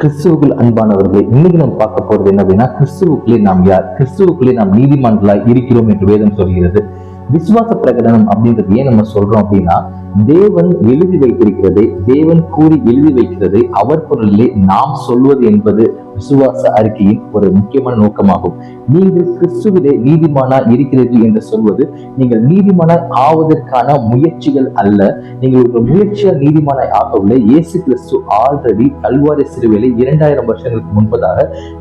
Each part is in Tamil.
கிறிஸ்துவுக்குள் அன்பானவர்களே இன்னைக்கு நம்ம பார்க்க போறது என்ன அப்படின்னா கிறிஸ்துவுக்குள்ளே நாம் யார்? கிறிஸ்துவுக்குள்ளே நாம் நீதிமன்றங்களாய் இருக்கிறோம் என்று வேதம் சொல்கிறது. விசுவாச பிரகடனம் அப்படின்றது ஏன் நம்ம சொல்றோம் அப்படின்னா தேவன் எழுதி வைத்திருக்கிறது தேவன் கூறி எழுதி வைக்கிறது அவர் பொருளிலே நாம் சொல்வது என்பது விசுவாச அறிக்கையின் ஒரு முக்கியமான நோக்கமாகும். நீங்கள் கிறிஸ்துவிலே நீதிமானா இருக்கிறது என்று சொல்வது நீங்கள் நீதிமானாய் ஆவதற்கான முயற்சிகள் அல்ல. நீங்கள் உங்கள் முயற்சியால் நீதிமானாய் ஆகவில்லை. இயேசு கிறிஸ்து ஆல்ரெடி கல்வாரி சிறுவையிலே இரண்டாயிரம் வருஷங்களுக்கு முன்பதாக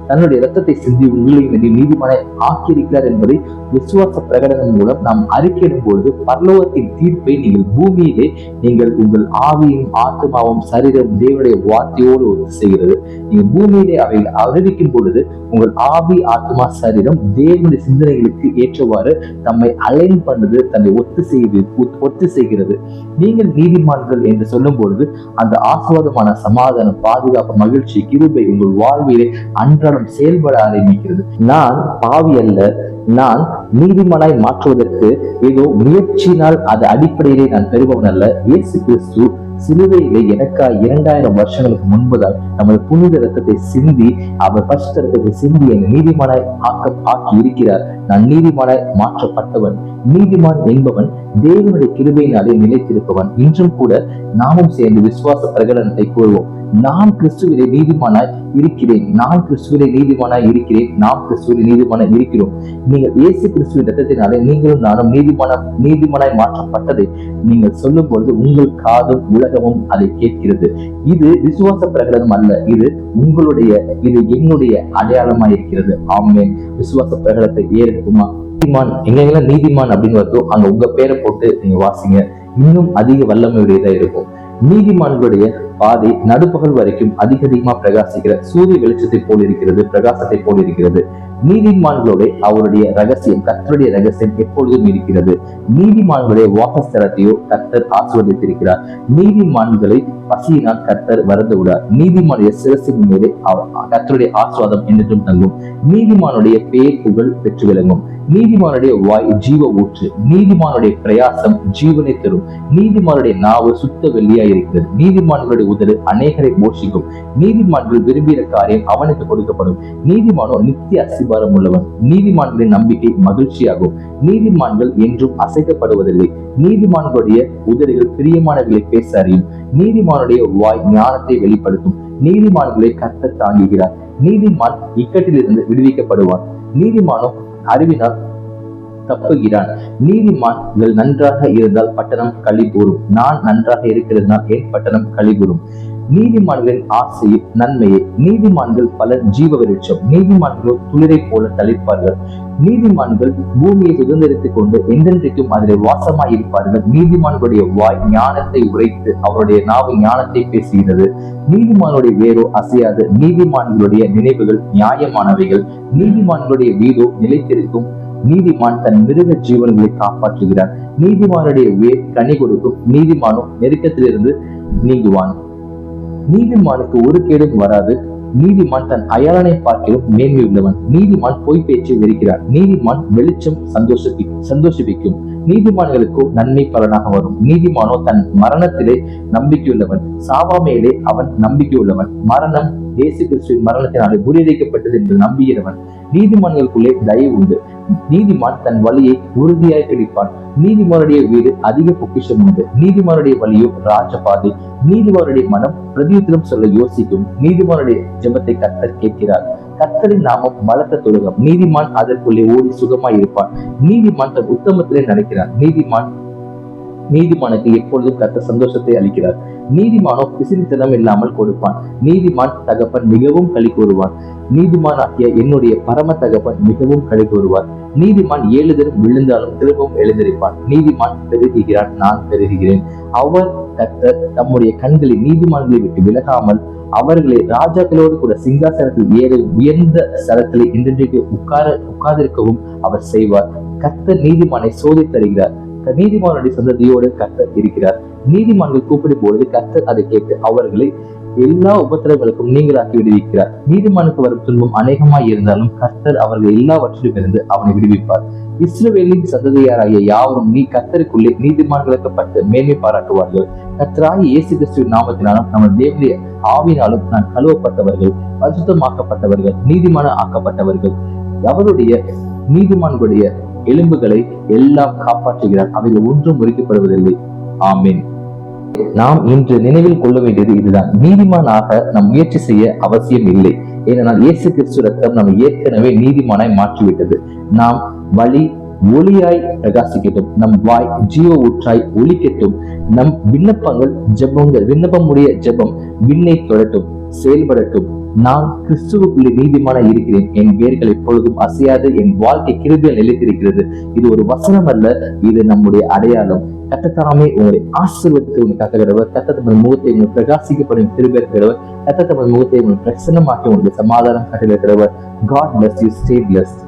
தன்னுடைய ரத்தத்தை சிந்தி உங்களையும் என்னை நீதிமானாய் ஆக்கியிருக்கிறார் என்பதை விசுவாச பிரகடனம் மூலம் நாம் அறிக்கையிடும் பொழுது பரலோகத்தின் தீர்ப்பை நீங்கள் பூமியிலே செய்வதே நீங்கள் உங்கள் ஆவியும் ஆத்மாவும் சரீரம் தேவனுடைய வார்த்தையோடு ஒத்து செய்கிறது நீங்கள் பூமியிலே அவை அறிவிக்கும் பொழுது உங்கள் ஆவி ஆத்மா சரீரம் தேவனுடைய சிந்தனைகளுக்கு ஏற்றவாறு தம்மை அலைன் பண்ணுது தன்னை ஒத்து செய்து ஒத்து செய்கிறது நீங்கள் நீதிமான்கள் என்று சொல்லும் பொழுது அந்த ஆசுவாதமான சமாதானம் பாதுகாப்பு மகிழ்ச்சி கிருபை உங்கள் வாழ்விலே அன்றாடம் செயல்பட ஆரம்பிக்கிறது நான் பாவி அல்ல நான் நீதிமனாய் மாற்றுவதற்கு ஏதோ முயற்சியினால் அது அடிப்படையிலே நான் பெறுபவன் அல்ல. இயேசு கிறிஸ்து சிலுவையிலே எனக்கா இரண்டாயிரம் வருஷங்களுக்கு முன்புதான் நமது புனித ரத்தத்தை சிந்தி அவர் பரிசுத்த ரத்தத்தை சிந்தி என்னை நீதிமனாய் ஆக்கம் ஆக்கி இருக்கிறார் நான் நீதிமனாய் மாற்றப்பட்டவன். நீதிமான் என்பவன் தேவனுடைய கிருபையினாலே நிலைத்திருப்பவன். இன்றும் கூட நாமும் சேர்ந்து விசுவாச பிரகடனத்தை கூறுவோம். நான் கிறிஸ்துவிலே நீதிமானாய் இருக்கிறேன். நான் கிறிஸ்துவிலே நீதிமானாய் இருக்கிறேன். நாம் கிறிஸ்துவிலே நீதிமானாய் இருக்கிறோம். நீங்கள் இயேசு கிறிஸ்துவின் ரத்தத்தினாலே நீங்களும் நானும் நீதிமான நீதிமானாய் மாற்றப்பட்டதை நீங்கள் சொல்லும் பொழுது உங்கள் காதும் உலகமும் அதை கேட்கிறது. இது விசுவாச பிரகடனம் அல்ல. இது உங்களுடைய இது என்னுடைய அடையாளமாய் இருக்கிறது ஆமேன். விசுவாச பிரகடனத்தை ஏற்குமா நீதிமான் எங்கெங்கெல்லாம் நீதிமான் அப்படின்னு வருதோ அங்க உங்க பேரை போட்டு நீங்க வாசிங்க. இன்னும் அதிக வல்லமையுடையதா இருக்கும். நீதிமான்களுடைய பாதை நடுப்பகல் வரைக்கும் அதிக அதிகமா பிரகாசிக்கிற சூரிய வெளிச்சத்தை போல் இருக்கிறது பிரகாசத்தை போல் இருக்கிறது நீதிமான்களோட அவருடைய ரகசியம் கத்தருடைய ரகசியம் எப்பொழுதும் இருக்கிறது. நீதிமான்களுடைய வாசஸ்தலத்தையோ கத்தர் ஆசிர்வதித்திருக்கிறார். நீதிமான்களை பசியினால் கத்தர் வறந்து விடார். நீதிமானுடைய சிரசின் மேலே கத்தருடைய ஆஸ்வாதம் என்றும் தங்கும். நீதிமானுடைய பேர் புகழ் பெற்று விளங்கும் நீதிமானுடைய வாய் ஜீவ ஊற்று. நீதிமானுடைய பிரயாசம் ஜீவனை தரும். நீதிமானுடைய நாவு சுத்த வெள்ளியாய் இருக்கிறது. நீதிமான்களுடைய உதடு அநேகரை போஷிக்கும் நீதிமான்கள் விரும்பிய காரியம் அவனுக்கு கொடுக்கப்படும். நீதிமானோ நித்திய அசிபாரம் உள்ளவன். நீதிமான்களின் நம்பிக்கை மகிழ்ச்சியாகும். நீதிமான்கள் என்றும் அசைக்கப்படுவதில்லை. நீதிமான்களுடைய உதடுகள் பிரியமானவர்களை பேச அறியும். நீதிமானுடைய வாய் ஞானத்தை வெளிப்படுத்தும். நீதிமான்களை கத்த தாங்குகிறார். நீதிமான் இக்கட்டிலிருந்து விடுவிக்கப்படுவான் நீதிமானோ அறிவினால் தப்புகிறான். நீதிமான்கள் நன்றாக இருந்தால் பட்டணம் களி நான் நன்றாக இருக்கிறதுனால் என் பட்டணம் களி நீதிமான்களின் ஆசையை நன்மையை நீதிமான்கள் பலர் ஜீவ விருட்சம் நீதிமான்கள் துளிரை போல தளிப்பார்கள். நீதிமான்கள் பூமியை சுதந்திரித்துக் கொண்டு என்றென்றைக்கும் அதில் வாசமாய் இருப்பார்கள். நீதிமான்களுடைய வாய் ஞானத்தை உரைத்து அவருடைய நாவு ஞானத்தை பேசுகிறது. நீதிமானுடைய வேரோ அசையாது. நீதிமான்களுடைய நினைவுகள் நியாயமானவைகள். நீதிமான்களுடைய வீடோ நிலைத்திருக்கும். நீதிமான் தன் மிருக ஜீவன்களை காப்பாற்றுகிறார் நீதிமானுடைய வேர் கனி கொடுக்கும். நீதிமானும் நெருக்கத்திலிருந்து நீங்குவான். நீதிமானுக்கு ஒரு கேடும் வராது. நீதிமான் தன் அயலனை பார்க்கிலும் மேன்மை உள்ளவன் நீதிமான் பொய் பேச்சு வெறுக்கிறார். நீதிமான் வெளிச்சம் சந்தோஷப்பி சந்தோஷிப்பிக்கும். நீதிமான்களுக்கோ நன்மை பலனாக வரும். நீதிமானோ தன் மரணத்திலே நம்பிக்கையுள்ளவன். சாவாமையிலே அவன் நம்பிக்கையுள்ளவன். மரணம் இயேசு கிறிஸ்துவின் மரணத்தினாலே முறியடிக்கப்பட்டது என்று நம்புகிறவன். நீதிமான்களுக்குள்ளே தயவு உண்டு. நீதிமான் தன் வழியை உறுதியாய் பிடிப்பான். நீதிமானுடைய வீடு அதிக பொக்கிஷம் உண்டு. நீதிமானுடைய வழியோ ராஜபாதை. நீதிமானுடைய மனம் பிரதியுத்திரம் சொல்ல யோசிக்கும். நீதிமானுடைய ஜெபத்தை கத்தர் கேட்கிறார். கத்தரின் நாமம் பலத்த தொடங்கும் நீதிமான் அதற்குள்ளே ஓடி சுகமாய் இருப்பான். நீதிமான் தன் உத்தமத்திலே நடக்கிறார் நீதிமான் நீதிமானுக்கு எப்பொழுதும் கத்த சந்தோஷத்தை அளிக்கிறார். நீதிமானோ பிசிறித்தனம் இல்லாமல் கொடுப்பான். நீதிமான் தகப்பன் மிகவும் களி கூறுவான். நீதிமான் ஆகிய என்னுடைய பரம தகப்பன் மிகவும் களி கூறுவார். நீதிமான் ஏழு தரம் விழுந்தாலும் திரும்பவும் எழுந்திருப்பான். நீதிமான் பெருகுகிறான் நான் பெருகுகிறேன். அவர் கத்தர் தம்முடைய கண்களை நீதிமான்களை விட்டு விலகாமல் அவர்களை ராஜாக்களோடு கூட சிங்காசனத்தில் ஏற உயர்ந்த ஸ்தலத்தில் இன்றைக்கு உட்கார உட்கார்ந்திருக்கவும் அவர் செய்வார். கத்த நீதிமானை சோதித்தருகிறார். நீதிமானுடைய சந்ததியோடு கர்த்தர் இருக்கிறார். நீதிமான்கள் கூப்பிடும் பொழுது கர்த்தர் அதை கேட்டு அவர்களை எல்லா உபத்திரங்களுக்கும் நீங்களாக்கி விடுவிக்கிறார். நீதிமானுக்கு வரும் துன்பம் அநேகமாய் இருந்தாலும் கர்த்தர் அவர்கள் எல்லாவற்றிலும் இருந்து அவனை விடுவிப்பார். இஸ்ரவேலின் சந்ததியாராகிய யாவரும் நீ கர்த்தருக்குள்ளே நீதிமான்களுக்கப்பட்டு மேன்மை பாராட்டுவார்கள். கத்தராகிய இயேசு கிறிஸ்துவின் நாமத்தினாலும் நம்ம தேவனுடைய ஆவினாலும் நான் கழுவப்பட்டவர்கள் பரிசுத்தமாக்கப்பட்டவர்கள் நீதிமான ஆக்கப்பட்டவர்கள் அவருடைய நீதிமான்களுடைய எலும்புகளை எல்லாம் காப்பாற்றுகிறார். அவைகள் ஒன்றும் முறிக்கப்படுவதில்லை. ஆமீன். நாம் இன்று நினைவில் கொள்ள வேண்டியது இதுதான். நீதிமானாக நாம் முயற்சி செய்ய அவசியம் இல்லை. ஏனென்றால் இயேசு கிறிஸ்து ரத்தம் நம்ம ஏற்கனவே நீதிமானாய் மாற்றிவிட்டது. நாம் வழி ஒளியாய் பிரகாசிக்கட்டும் நம் வாய் ஜீவ ஊற்றாய் ஒளிக்கட்டும் நம் விண்ணப்பங்கள் ஜெபங்கள் விண்ணப்பமுடைய ஜெபம் விண்ணை தொடட்டும் செயல்படட்டும். நான் கிறிஸ்துவுக்குள்ளே நீதிமான இருக்கிறேன். என் வேர்கள் எப்பொழுதும் அசையாது. என் வாழ்க்கை கிருபியில் நிலைத்திருக்கிறது. இது ஒரு வசனம் அல்ல. இது நம்முடைய அடையாளம். கத்தத்தாமே உங்களை ஆசீர்வதித்து உங்களை கத்தகிறவர் கத்தத்தமிழ் முகத்தை உங்களை பிரகாசிக்கப்படும் திருப்பேற்கிறவர் கத்த தமிழ் முகத்தை உங்களை பிரசன்னமாக்கி உங்களுக்கு சமாதானம் கட்டிருக்கிறவர் God bless you stay blessed